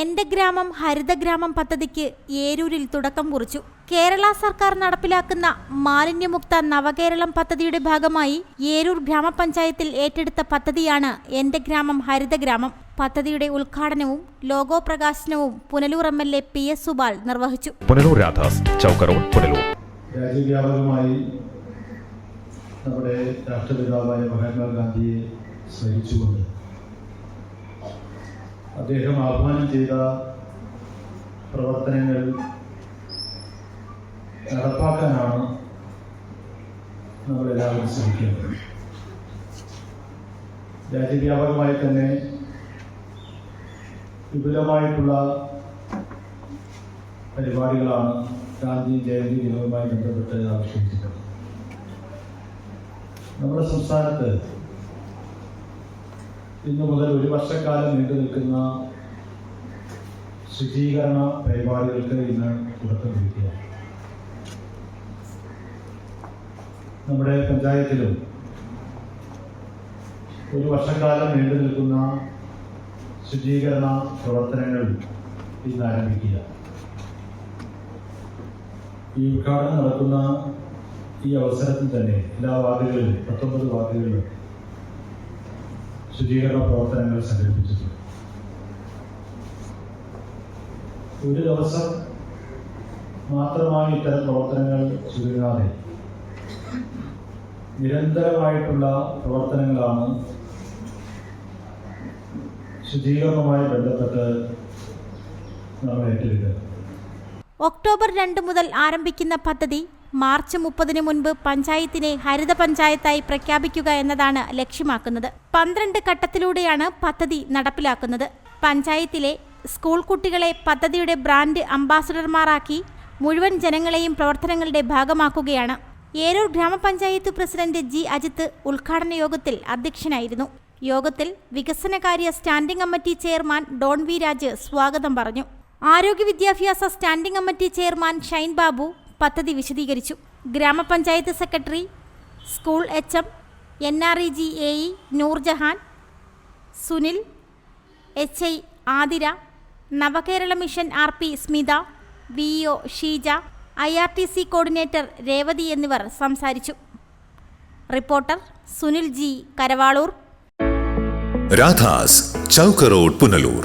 എന്റെ ഗ്രാമം ഹരിതഗ്രാമം പദ്ധതിക്ക് ഏരൂരിൽ തുടക്കം കുറിച്ചു. കേരള സർക്കാർ നടപ്പിലാക്കുന്ന മാലിന്യമുക്ത നവകേരളം പദ്ധതിയുടെ ഭാഗമായി ഏരൂർ ഗ്രാമപഞ്ചായത്തിൽ ഏറ്റെടുത്ത പദ്ധതിയാണ് എന്റെ ഗ്രാമം ഹരിതഗ്രാമം പദ്ധതിയുടെ ഉദ്ഘാടനവും ലോഗോ പ്രകാശനവും Punalur M L A P S Supal നിർവഹിച്ചു. പുനലൂർ രാധാസ് പുനലൂർ. രാജ്യവ്യാപകമായി നമ്മുടെ രാഷ്ട്രപിതാവായ മഹാത്മാഗാന്ധിയെ സ്മരിച്ചുകൊണ്ട് അദ്ദേഹം ആഹ്വാനം ചെയ്ത പ്രവർത്തനങ്ങൾ നടപ്പാക്കാനാണ് നമ്മളെല്ലാവരും ശ്രമിക്കുന്നത്. രാജ്യവ്യാപകമായി തന്നെ വിപുലമായിട്ടുള്ള പരിപാടികളാണ് ഗാന്ധി ജയന്തി ദിനവുമായി ബന്ധപ്പെട്ട് ആവിഷ്കരിച്ചിട്ടുള്ളത്. നമ്മുടെ സംസ്ഥാനത്ത് ഇന്നു മുതൽ ഒരു വർഷക്കാലം നീണ്ടു നിൽക്കുന്ന ശുചീകരണ പരിപാടികൾക്ക് ഇന്ന് തുടക്കം കുറിക്കുക നമ്മുടെ പഞ്ചായത്തിലും ഒരു വർഷക്കാലം നീണ്ടു നിൽക്കുന്ന ശുചീകരണ പ്രവർത്തനങ്ങൾ ഇന്ന് ആരംഭിക്കുക. ഈ ഉദ്ഘാടനം നടക്കുന്ന ഈ അവസരത്തിൽ തന്നെ എല്ലാ വാർഡുകളിലും പത്തൊമ്പത് വാർഡുകളിലും ശുചീകരണ പ്രവർത്തനങ്ങൾ സംഘടിപ്പിച്ചിട്ടുണ്ട്. ഒരു ദിവസം മാത്രമായി ഇത്തരം പ്രവർത്തനങ്ങൾ ചുരുങ്ങാതെ നിരന്തരമായിട്ടുള്ള പ്രവർത്തനങ്ങളാണ് ശുചീകരണവുമായി ബന്ധപ്പെട്ട് നമ്മൾ ഏറ്റെടുക്കുന്നത് ഒക്ടോബർ രണ്ട് മുതൽ ആരംഭിക്കുന്ന പദ്ധതി മാർച്ച് മുപ്പതിന് മുൻപ് പഞ്ചായത്തിനെ ഹരിത പഞ്ചായത്തായി പ്രഖ്യാപിക്കുക എന്നതാണ് ലക്ഷ്യമാക്കുന്നത്. പന്ത്രണ്ട് ഘട്ടത്തിലൂടെയാണ് പദ്ധതി നടപ്പിലാക്കുന്നത്. പഞ്ചായത്തിലെ സ്കൂൾ കുട്ടികളെ പദ്ധതിയുടെ ബ്രാൻഡ് അംബാസഡർമാരാക്കി മുഴുവൻ ജനങ്ങളെയും പ്രവർത്തനങ്ങളുടെ ഭാഗമാക്കുകയാണ്. ഏരൂർ ഗ്രാമപഞ്ചായത്ത് പ്രസിഡന്റ് ജി അജിത്ത് ഉദ്ഘാടന യോഗത്തിൽ അധ്യക്ഷനായിരുന്നു. യോഗത്തിൽ വികസനകാര്യ standing committee chairman Don V Raj സ്വാഗതം പറഞ്ഞു. ആരോഗ്യ വിദ്യാഭ്യാസ standing committee chairman Shine Babu പദ്ധതി വിശദീകരിച്ചു. Grama panchayat secretary school H M N R E G A E Noorjahan Sunil H I Athira Navakerala mission R P Smitha V O Sheeja I R T C coordinator Revathi എന്നിവർ സംസാരിച്ചു. Reporter Sunil G Karavaloor. Radhas Chowk road Punalur.